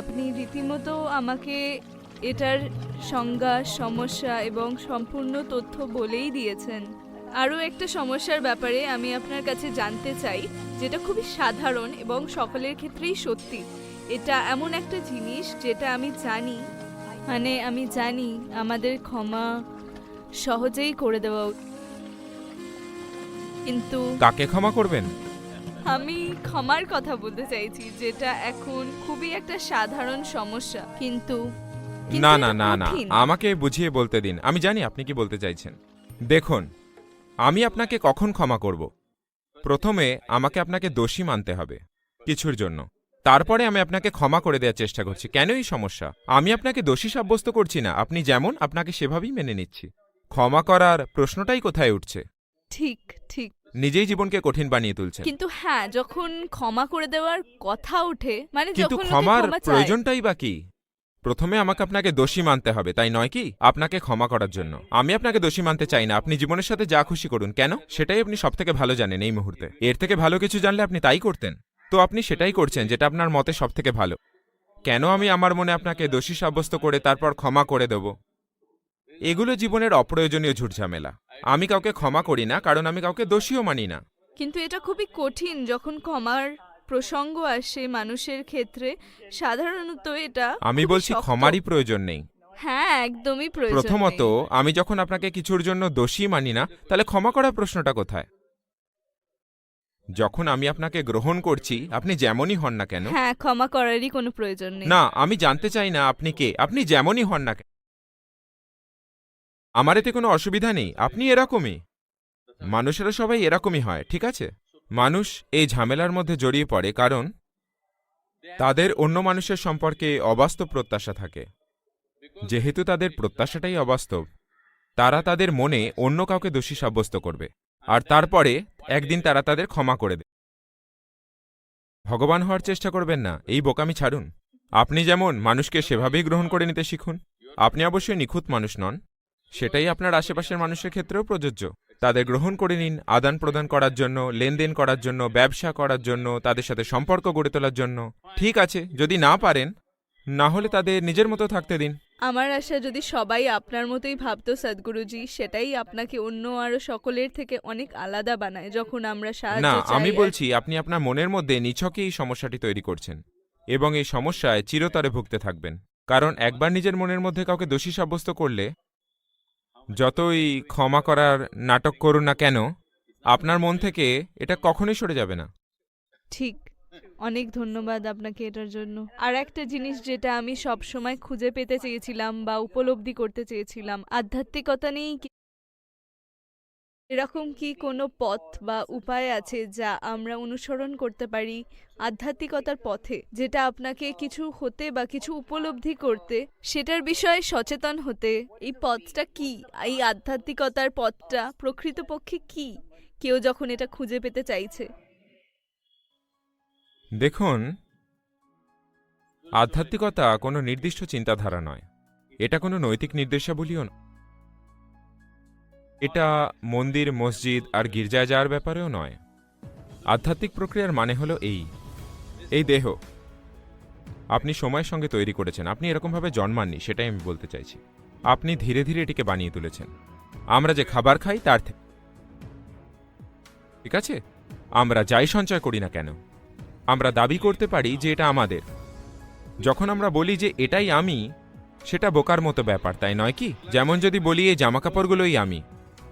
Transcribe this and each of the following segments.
আপনি রীতিমতো আমাকে এটার সংজ্ঞা, সমস্যা এবং সম্পূর্ণ তথ্য বলেই দিয়েছেন। আরও একটা সমস্যার ব্যাপারে আমি আপনার কাছে জানতে চাই, যেটা খুবই সাধারণ এবং সকলের ক্ষেত্রেই সত্যি। এটা এমন একটা জিনিস যেটা আমি জানি মানে আমি জানি আমাদের ক্ষমা সহজেই করে দেওয়া। কিন্তু কাকে ক্ষমা করবেন? আমি ক্ষমার কথা বলতে চাইছি যেটা এখন খুবই একটা সাধারণ সমস্যা। কিন্তু কিন্তু না এটা না না না। কঠিন। আমাকে বুঝিয়ে বলতে দিন। আমি জানি আপনি কি বলতে চাইছেন। দেখুন আমি আপনাকে কখন ক্ষমা করব? প্রথমে আমাকে আপনাকে দোষী মানতে হবে কিছুর জন্য। তারপরে আমি আপনাকে ক্ষমা করে দেওয়ার চেষ্টা করছি। কেন এই সমস্যা? আমি আপনাকে দোষী সাব্যস্ত করছি না। আপনি যেমন আপনাকে সেভাবেই মেনে নিচ্ছি। ক্ষমা করার প্রশ্নটাই কোথায় উঠছে? ঠিক ঠিক। নিজেই জীবনকে কঠিন বানিয়ে তুলছেন। কিন্তু হ্যাঁ যখন ক্ষমা করে দেওয়ার কথা ওঠে মানে কিন্তু যখন লোকে ক্ষমার ক্ষমা চায়, প্রয়োজনটাই বা কি? প্রথমে আমাকে আপনাকে দোষী মানতে হবে তাই নয় কি? আপনাকে ক্ষমা করার জন্য। আমি আপনাকে দোষী মানতে চাই না আপনি জীবনের সাথে যা খুশি করুন। কেন? সেটাই আপনি সব থেকে ভালো জানেন এই মুহূর্তে। এর থেকে ভালো কিছু জানলে আপনি তাই করতেন। তো আপনি সেটাই করছেন যেটা আপনার মতে সব থেকে ভালো। কেন আমি আমার মনে আপনাকে দোষী সাব্যস্ত করে তারপর ক্ষমা করে দেব? এগুলো জীবনের অপ্রয়োজনীয় ঝুটঝামেলা। আমি কাউকে ক্ষমা করি না কারণ আমি কাউকে দোষীও মানি না। কিন্তু এটা খুবই কঠিন যখন ক্ষমার প্রসঙ্গ আসে মানুষের ক্ষেত্রে সাধারণত এটা আমি বলছি ক্ষমারই প্রয়োজন নেই। হ্যাঁ একদমই প্রয়োজন প্রথমত আমি যখন আপনাকে কিছুর জন্য দোষী মানি না তাহলে ক্ষমা করার প্রশ্নটা কোথায়? যখন আমি আপনাকে গ্রহণ করছি আপনি যেমনই হন না কেন? হ্যাঁ ক্ষমা করারই কোনো প্রয়োজন নেই। না আমি জানতে চাই না আপনি কে আপনি যেমনই হন না কেন? আমার এতে কোনো অসুবিধা নেই, আপনি এরকমই। মানুষেরা সবাই এরকমই হয়, ঠিক আছে? মানুষ এই ঝামেলার মধ্যে জড়িয়ে পড়ে কারণ তাদের অন্য মানুষের সম্পর্কে অবাস্তব প্রত্যাশা থাকে। যেহেতু তাদের প্রত্যাশাটাই অবাস্তব, তারা তাদের মনে অন্য কাউকে দোষী সাব্যস্ত করবে, আর তারপরে একদিন তারা তাদের ক্ষমা করে দেবে ভগবান হওয়ার চেষ্টা করবেন না, এই বোকামি ছাড়ুন। আপনি যেমন মানুষকে সেভাবেই গ্রহণ করে নিতে শিখুন, আপনি অবশ্যই নিখুঁত মানুষ নন। সেটাই আপনার আশেপাশের মানুষের ক্ষেত্রেও প্রযোজ্য। তাদের গ্রহণ করে নিন আদান প্রদান করার জন্য লেনদেন করার জন্য ব্যবসা করার জন্য তাদের সাথে সম্পর্ক গড়ে তোলার জন্য। ঠিক আছে যদি না পারেন না হলে তাদের নিজের মতো থাকতে দিন। আমার আশা যদি সবাই আপনার মতোই ভাবতো সদ্গুরুজি সেটাই আপনাকে অন্য আরও সকলের থেকে অনেক আলাদা বানায় যখন আমরা সাহায্য না আমি বলছি আপনি আপনার মনের মধ্যে নিছকে এই সমস্যাটি তৈরি করছেন এবং এই সমস্যায় চিরতরে ভুগতে থাকবেন। কারণ একবার নিজের মনের মধ্যে কাউকে দোষী সাব্যস্ত করলে যতই ক্ষমা করার নাটক করুন না কেন, আপনার মন থেকে এটা কখনোই সরে যাবে না। ঠিক। অনেক ধন্যবাদ আপনাকে এটার জন্য। আর একটা জিনিস যেটা আমি সব সময় খুঁজে পেতে চেয়েছিলাম বা উপলব্ধি করতে চেয়েছিলাম, আধ্যাত্মিকতা নেই এরকম কি কোনো পথ বা উপায় আছে যা আমরা অনুসরণ করতে পারি আধ্যাত্মিকতার পথে? যেটা আপনাকে কিছু হতে বা কিছু উপলব্ধি করতে, সেটার বিষয়ে সচেতন হতে, এই পথটা কি? এই আধ্যাত্মিকতার পথটা প্রকৃতপক্ষে কি? কেউ যখন এটা খুঁজে পেতে চাইছে। দেখুন, আধ্যাত্মিকতা কোনো নির্দিষ্ট চিন্তাধারা নয়। এটা কোনো নৈতিক নির্দেশাবলীও নয় এটা মন্দির, মসজিদ আর গির্জায় যাওয়ার ব্যাপারেও নয়। আধ্যাত্মিক প্রক্রিয়ার মানে হলো এই। এই দেহ। আপনি সময়ের সঙ্গে তৈরি করেছেন। আপনি এরকমভাবে জন্মাননি, সেটাই আমি বলতে চাইছি। আপনি ধীরে ধীরে এটিকে বানিয়ে তুলেছেন। আমরা যে খাবার খাই, তার থেকে ঠিক আছে? আমরা যাই সঞ্চয় করি না কেন? আমরা দাবি করতে পারি যে এটা আমাদের। যখন আমরা বলি যে এটাই আমি, সেটা বোকার মতো ব্যাপার, তাই নয় কি? যেমন যদি বলি, এই জামাকাপড়গুলোই আমি।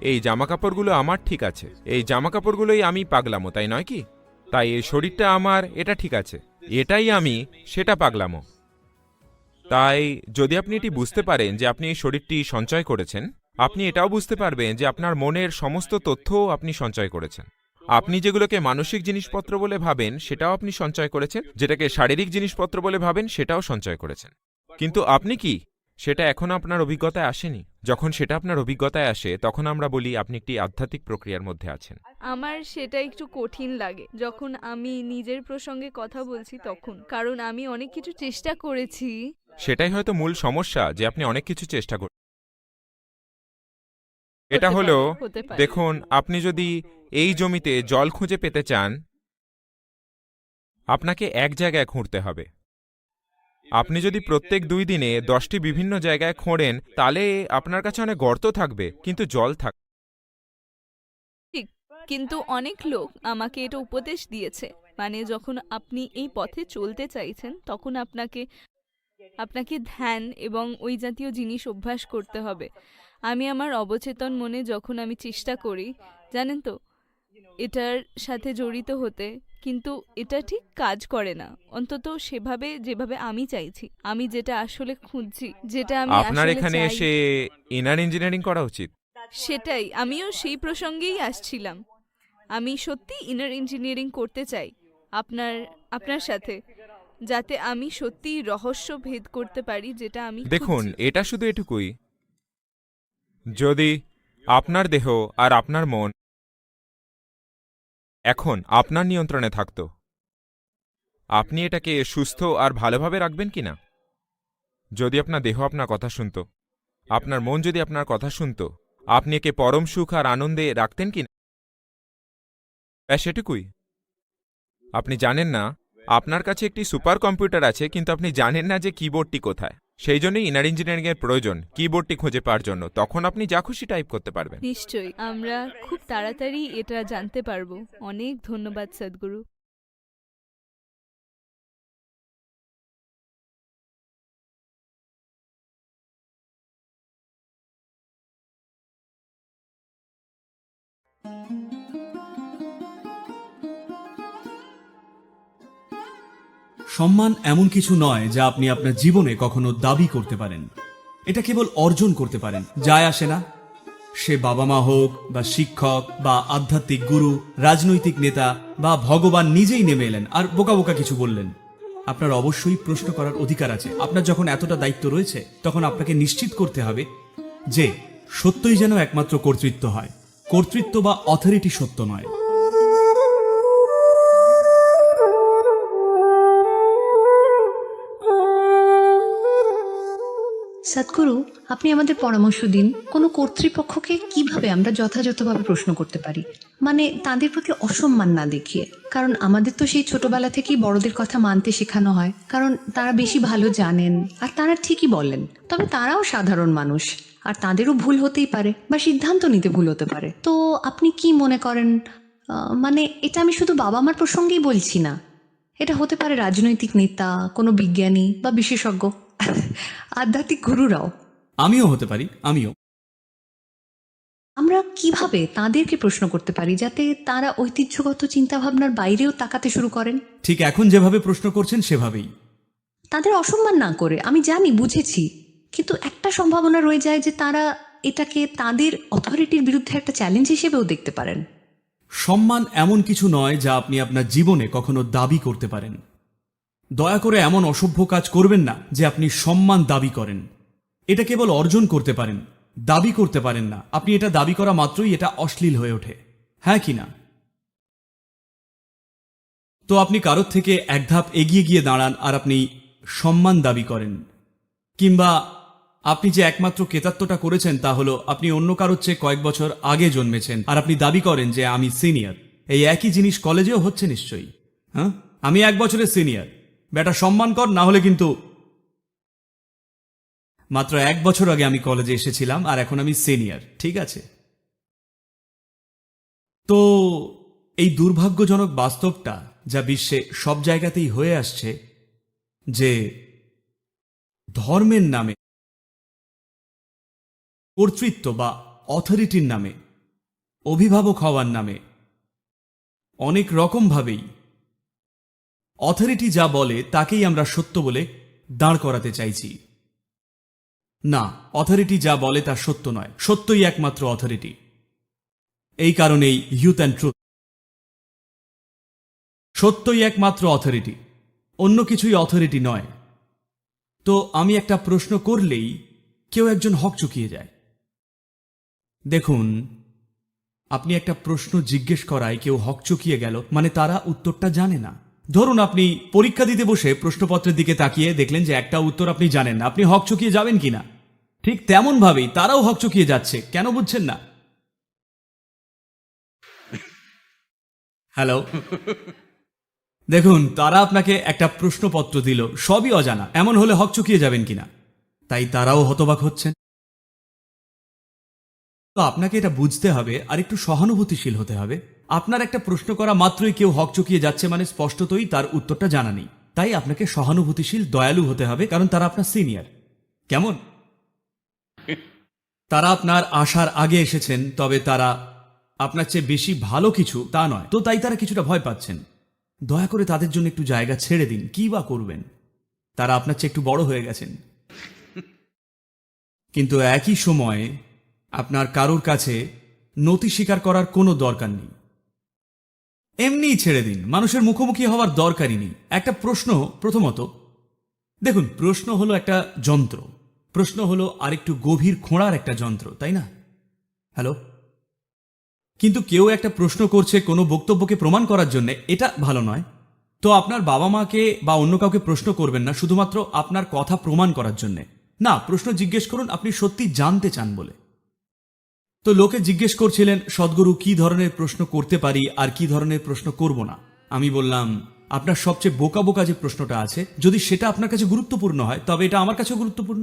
এই জামাকাপড়গুলো আমার ঠিক আছে। এই জামাকাপড়গুলোই আমি পাগলামো, তাই নয় কি? তাই এই শরীরটা আমার, এটা ঠিক আছে। এটাই আমি, সেটা পাগলামো। তাই যদি আপনি এটি বুঝতে পারেন যে আপনি এই শরীরটি সঞ্চয় করেছেন, আপনি এটাও বুঝতে পারবেন যে আপনার মনের সমস্ত তথ্যও আপনি সঞ্চয় করেছেন। আপনি যেগুলোকে মানসিক জিনিসপত্র বলে ভাবেন, সেটাও আপনি সঞ্চয় করেছেন, যেটাকে শারীরিক জিনিসপত্র বলে ভাবেন, সেটাও সঞ্চয় করেছেন। কিন্তু আপনি কি সেটা এখন আপনার অভিজ্ঞতায় আসেনি। যখন সেটা আপনার অভিজ্ঞতায় আসে তখন আমরা বলি আপনি একটি আধ্যাত্মিক প্রক্রিয়ার মধ্যে আছেন। আমার সেটা একটু কঠিন লাগে। যখন আমি নিজের প্রসঙ্গে কথা বলছি তখন। কারণ আমি অনেক কিছু চেষ্টা করেছি। সেটাই হয়তো মূল সমস্যা যে আপনি অনেক কিছু চেষ্টা করেন এটা হলো হতে পারে। দেখুন আপনি যদি এই জমিতে জল খুঁজে পেতে চান আপনাকে এক জায়গায় খুঁড়তে হবে। আপনি যদি প্রত্যেক দুই দিনে দশটি বিভিন্ন জায়গায় খোঁড়েন, তাহলে আপনার কাছে অনেক গর্ত থাকবে, কিন্তু জল থাক কিন্তু অনেক লোক আমাকে এটা উপদেশ দিয়েছে। মানে যখন আপনি এই পথে চলতে চাইছেন, তখন আপনাকে আপনাকে ধ্যান এবং ওই জাতীয় জিনিস অভ্যাস করতে হবে। আমি আমার অবচেতন মনে যখন আমি চেষ্টা করি, জানেন তো, এটার সাথে জড়িত হতে কিন্তু এটা ঠিক কাজ করে না। অন্তত সেভাবে যেভাবে আমি চাইছি আমি যেটা আসলে খুঁজছি যেটা আমি আপনার আসলে এখানে চাই, এসে ইনার ইঞ্জিনিয়ারিং করা উচিত? সেটাই আমিও সেই প্রসঙ্গেই আসছিলাম। আমি সত্যি ইনার ইঞ্জিনিয়ারিং করতে চাই আপনার আপনার সাথে যাতে আমি সত্যি রহস্য ভেদ করতে পারি যেটা আমি দেখুন খুঁজছি। এটা শুধু এটুকুই। যদি আপনার দেহ আর আপনার মন এখন আপনার নিয়ন্ত্রণে থাকত। আপনি এটাকে সুস্থ আর ভালোভাবে রাখবেন কি না যদি আপনার দেহ আপনার কথা শুনতো, আপনার মন যদি আপনার কথা শুনতো, আপনি একে পরম সুখ আর আনন্দে রাখতেন কি না সেটুকুই আপনি জানেন না, আপনার কাছে একটি সুপার কম্পিউটার আছে, কিন্তু আপনি জানেন না যে কিবোর্ডটি কোথায়। সেই জন্যই ইনার ইঞ্জিনিয়ারিং এর প্রয়োজন কিবোর্ডটি খুঁজে পাওয়ার জন্য। তখন আপনি যা খুশি টাইপ করতে পারবেন। নিশ্চয়ই, আমরা খুব তাড়াতাড়ি এটা জানতে পারব। অনেক ধন্যবাদ, সদ্গুরু। সম্মান এমন কিছু নয় যা আপনি আপনার জীবনে কখনো দাবি করতে পারেন। এটা কেবল অর্জন করতে পারেন। যায় আসে না। সে বাবা মা হোক বা শিক্ষক বা আধ্যাত্মিক গুরু, রাজনৈতিক নেতা বা ভগবান নিজেই নেমে এলেন আর বোকা বোকা কিছু বললেন। আপনার অবশ্যই প্রশ্ন করার অধিকার আছে। আপনার যখন এতটা দায়িত্ব রয়েছে, তখন আপনাকে নিশ্চিত করতে হবে যে সত্যই যেন একমাত্র কর্তৃত্ব হয়। কর্তৃত্ব বা অথরিটি সত্য নয়। সৎগুরু আপনি আমাদের পরামর্শ দিন, কোনো কর্তৃপক্ষকে কীভাবে আমরা যথাযথভাবে প্রশ্ন করতে পারি? মানে তাদের প্রতি অসম্মান না দেখিয়ে। কারণ আমাদের তো সেই ছোটবেলা থেকেই বড়দের কথা মানতে শেখানো হয়। কারণ তারা বেশি ভালো জানেন, আর তারা ঠিকই বলেন। তবে তারাও সাধারণ মানুষ। আর তাদেরও ভুল হতেই পারে, বা সিদ্ধান্ত নিতে ভুল হতে পারে। তো আপনি কি মনে করেন? মানে এটা আমি শুধু বাবা মার প্রসঙ্গেই বলছি না। এটা হতে পারে রাজনৈতিক নেতা, কোনো বিজ্ঞানী বা বিশেষজ্ঞ। আধ্যাত্মিক গুরুরাও। আমিও হতে পারি আমিও। আমরা কীভাবে তাদেরকে প্রশ্ন করতে পারি যাতে তারা ঐতিহ্যগত চিন্তাভাবনার বাইরেও তাকাতে শুরু করেন? ঠিক এখন যেভাবে প্রশ্ন করছেন সেভাবেই। তাদের অসম্মান না করে আমি জানি বুঝেছি। কিন্তু একটা সম্ভাবনা রয়ে যায় যে তারা এটাকে তাদের অথরিটির বিরুদ্ধে একটা চ্যালেঞ্জ হিসেবেও দেখতে পারেন। সম্মান এমন কিছু নয় যা আপনি আপনার জীবনে কখনো দাবি করতে পারেন। দয়া করে এমন অসভ্য কাজ করবেন না যে আপনি সম্মান দাবি করেন। এটা কেবল অর্জন করতে পারেন, দাবি করতে পারেন না। আপনি এটা দাবি করা মাত্রই এটা অশ্লীল হয়ে ওঠে। হ্যাঁ কি না? তো আপনি কারোর থেকে এক ধাপ এগিয়ে গিয়ে দাঁড়ান আর আপনি সম্মান দাবি করেন। কিংবা আপনি যে একমাত্র কেতাত্বটা করেছেন তা হলো আপনি অন্য কারোর চেয়ে কয়েক বছর আগে জন্মেছেন আর আপনি দাবি করেন যে আমি সিনিয়র। এই একই জিনিস কলেজেও হচ্ছে নিশ্চয়ই। হ্যাঁ? আমি এক বছরের সিনিয়র। বেটা, সম্মান কর, না হলে কিন্তু মাত্র এক বছর আগে আমি কলেজে এসেছিলাম, আর এখন আমি সিনিয়র, ঠিক আছে? তো এই দুর্ভাগ্যজনক বাস্তবটা যা বিশ্বে সব জায়গাতেই হয়ে আসছে, যে ধর্মের নামে, কর্তৃত্ব বা অথরিটির নামে, অভিভাবক হওয়ার নামে অনেক রকমভাবেই অথরিটি যা বলে, তাকেই আমরা সত্য বলে দাঁড় করাতে চাইছি। না অথরিটি যা বলে, তা সত্য নয়। সত্যই একমাত্র অথরিটি এই কারণেই ইউথ অ্যান্ড ট্রুথ সত্যই একমাত্র অথরিটি অন্য কিছুই অথরিটি নয়। তো আমি একটা প্রশ্ন করলেই কেউ একজন হক চুকিয়ে যায়। দেখুন, আপনি একটা প্রশ্ন জিজ্ঞেস করায় কেউ হক চুকিয়ে গেল মানে তারা উত্তরটা জানে না। ধরুন আপনি পরীক্ষা দিতে বসে প্রশ্নপত্রের দিকে তাকিয়ে দেখলেন যে একটা উত্তর আপনি জানেন না। আপনি হক চুকিয়ে যাবেন কিনা? ঠিক তেমন ভাবেই তারাও হক চুকিয়ে যাচ্ছে। কেন বুঝছেন না? হ্যালো। দেখুন, তারা আপনাকে একটা প্রশ্নপত্র দিল। সবই অজানা। এমন হলে হক চুকিয়ে যাবেন কিনা? তাই তারাও হতবাক হচ্ছেন। তো আপনাকে এটা বুঝতে হবে আর একটু সহানুভূতিশীল হতে হবে। আপনার একটা প্রশ্ন করা মাত্রই কেউ হক চুকিয়ে যাচ্ছে মানে স্পষ্টতই তার উত্তরটা জানা নেই। তাই আপনাকে সহানুভূতিশীল, দয়ালু হতে হবে কারণ তারা আপনার সিনিয়র। কেমন? তারা আপনার আসার আগে এসেছেন, তবে তারা আপনার চেয়ে বেশি ভালো কিছু তা নয়। তো তাই তারা কিছুটা ভয় পাচ্ছেন। দয়া করে তাদের জন্য একটু জায়গা ছেড়ে দিন, কি বা করবেন? তারা আপনার চেয়ে একটু বড় হয়ে গেছেন। কিন্তু একই সময়ে আপনার কারোর কাছে নতি স্বীকার করার কোনো দরকার নেই। এমনিই ছেড়ে দিন। মানুষের মুখোমুখি হওয়ার দরকারই নেই। একটা প্রশ্ন, প্রথমত, দেখুন, প্রশ্ন হলো একটা যন্ত্র। প্রশ্ন হলো আরেকটু গভীর খোঁড়ার একটা যন্ত্র, তাই না? হ্যালো? কিন্তু কেউ একটা প্রশ্ন করছে কোনো বক্তব্যকে প্রমাণ করার জন্য, এটা ভালো নয়। তো আপনার বাবা মাকে বা অন্য কাউকে প্রশ্ন করবেন না, শুধুমাত্র আপনার কথা প্রমাণ করার জন্য। না, প্রশ্ন জিজ্ঞেস করুন, আপনি সত্যি জানতে চান বলে। তো লোকে জিজ্ঞেস করছিলেন, সদ্গুরু, কি ধরনের প্রশ্ন করতে পারি আর কি ধরনের প্রশ্ন করব না? আমি বললাম, আপনার সবচেয়ে বোকা বোকা যে প্রশ্নটা আছে, যদি সেটা আপনার কাছে গুরুত্বপূর্ণ হয়, তবে এটা আমার কাছেও গুরুত্বপূর্ণ।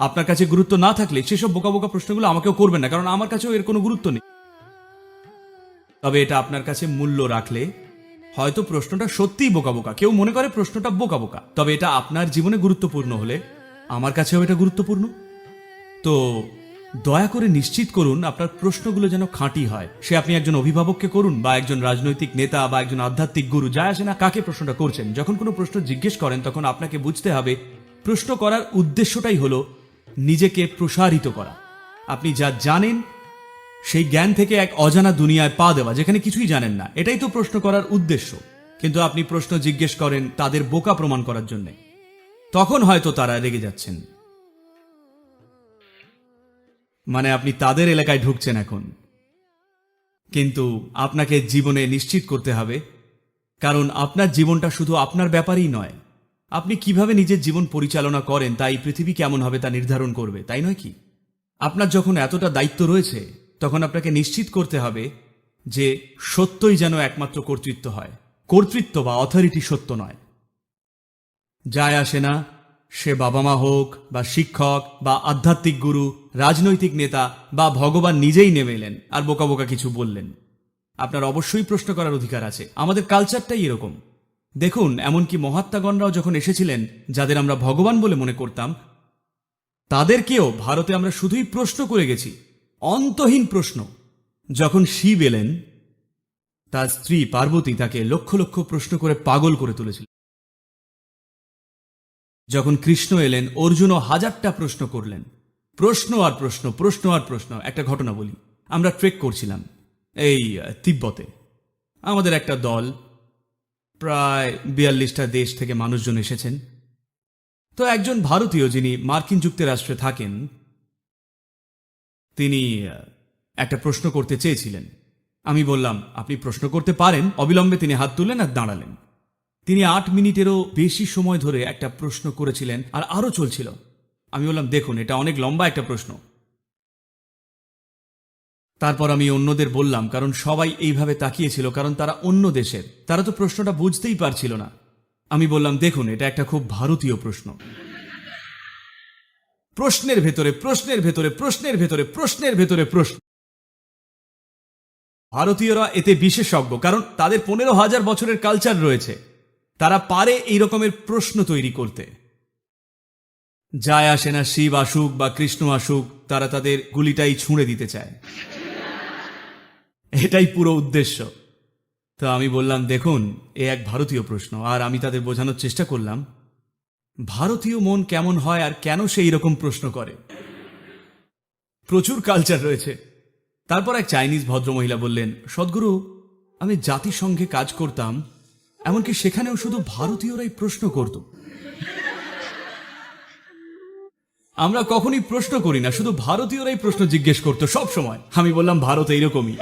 আপনার কাছে গুরুত্ব না থাকলে সেসব বোকা বোকা প্রশ্নগুলো আমাকেও করবেন না, কারণ আমার কাছেও এর কোনো গুরুত্ব নেই। তবে এটা আপনার কাছে মূল্য রাখলে হয়তো প্রশ্নটা সত্যিই বোকা বোকা, কেউ মনে করে প্রশ্নটা বোকা বোকা, তবে এটা আপনার জীবনে গুরুত্বপূর্ণ হলে আমার কাছেও এটা গুরুত্বপূর্ণ। তো দয়া করে নিশ্চিত করুন আপনার প্রশ্নগুলো যেন খাঁটি হয়। সে আপনি একজন অভিভাবককে করুন বা একজন রাজনৈতিক নেতা বা একজন আধ্যাত্মিক গুরু যায় আসে না, কাকে প্রশ্নটা করছেন? যখন কোনো প্রশ্ন জিজ্ঞেস করেন, তখন আপনাকে বুঝতে হবে, প্রশ্ন করার উদ্দেশ্যটাই হলো নিজেকে প্রসারিত করা। আপনি যা জানেন, সেই জ্ঞান থেকে এক অজানা দুনিয়ায় পা দেওয়া, যেখানে কিছুই জানেন না। এটাই তো প্রশ্ন করার উদ্দেশ্য। কিন্তু আপনি প্রশ্ন জিজ্ঞেস করেন তাদের বোকা প্রমাণ করার জন্য। তখন হয়তো তারা রেগে যাচ্ছেন। মানে আপনি তাদের এলাকায় ঢুকছেন এখন। কিন্তু আপনাকে জীবনে নিশ্চিত করতে হবে, কারণ আপনার জীবনটা শুধু আপনার ব্যাপারই নয়। আপনি কীভাবে নিজের জীবন পরিচালনা করেন, তাই পৃথিবী কেমন হবে তা নির্ধারণ করবে, তাই নয় কি? আপনার যখন এতটা দায়িত্ব রয়েছে, তখন আপনাকে নিশ্চিত করতে হবে যে সত্যই যেন একমাত্র কর্তৃত্ব হয়। কর্তৃত্ব বা অথরিটি সত্য নয়। যায় আসে না সে বাবা মা হোক বা শিক্ষক বা আধ্যাত্মিক গুরু, রাজনৈতিক নেতা বা ভগবান নিজেই নেমে এলেন আর বোকা বোকা কিছু বললেন। আপনার অবশ্যই প্রশ্ন করার অধিকার আছে। আমাদের কালচারটাই এরকম। দেখুন, এমনকি মহাত্মাগণরাও যখন এসেছিলেন, যাদের আমরা ভগবান বলে মনে করতাম, তাদেরকেও ভারতে আমরা শুধুই প্রশ্ন করে গেছি। অন্তহীন প্রশ্ন। যখন শিব এলেন, তার স্ত্রী পার্বতী তাকে লক্ষ লক্ষ প্রশ্ন করে পাগল করে তুলেছিল। যখন কৃষ্ণ এলেন, অর্জুনও হাজারটা প্রশ্ন করলেন। প্রশ্ন আর প্রশ্ন প্রশ্ন আর প্রশ্ন, একটা ঘটনা বলি। আমরা ট্রেক করছিলাম এই তিব্বতে। আমাদের একটা দল, প্রায় বিয়াল্লিশটা দেশ থেকে মানুষজন এসেছেন। তো একজন ভারতীয় যিনি মার্কিন যুক্তরাষ্ট্রে থাকেন, তিনি একটা প্রশ্ন করতে চেয়েছিলেন। আমি বললাম, আপনি প্রশ্ন করতে পারেন? অবিলম্বে তিনি হাত তুললেন আর দাঁড়ালেন। তিনি আট মিনিটেরও বেশি সময় ধরে একটা প্রশ্ন করেছিলেন আর আরও চলছিল। আমি বললাম, দেখুন, এটা অনেক লম্বা একটা প্রশ্ন। তারপর আমি অন্যদের বললাম, কারণ সবাই এইভাবে তাকিয়েছিল, কারণ তারা অন্য দেশের। তারা তো প্রশ্নটা বুঝতেই পারছিল না। আমি বললাম, দেখুন, এটা একটা খুব ভারতীয় প্রশ্ন। প্রশ্নের ভেতরে প্রশ্নের ভেতরে প্রশ্নের ভেতরে প্রশ্নের ভেতরে প্রশ্ন। ভারতীয়রা এতে বিশেষজ্ঞ, কারণ তাদের পনেরো হাজার বছরের কালচার রয়েছে। তারা পারে এই রকমের প্রশ্ন তৈরি করতে। যায় আসে না শিব আসুক বা কৃষ্ণ আসুক, তারা তাদের গুলিটাই ছুঁড়ে দিতে চায়। এটাই পুরো উদ্দেশ্য। তো আমি বললাম, দেখুন, এ এক ভারতীয় প্রশ্ন, আর আমি তাদের বোঝানোর চেষ্টা করলাম, ভারতীয় মন কেমন হয় আর কেন সেই রকম প্রশ্ন করে? প্রচুর কালচার রয়েছে। তারপর এক চাইনিজ ভদ্রমহিলা বললেন, সদ্গুরু, আমি জাতিসংঘে কাজ করতাম এমনকি সেখানেও শুধু ভারতীয়রাই প্রশ্ন করত। আমরা কখনই প্রশ্ন করি না, শুধু ভারতীয়রাই প্রশ্ন জিজ্ঞেস করতো সব সময়। আমি বললাম, ভারত এইরকমই।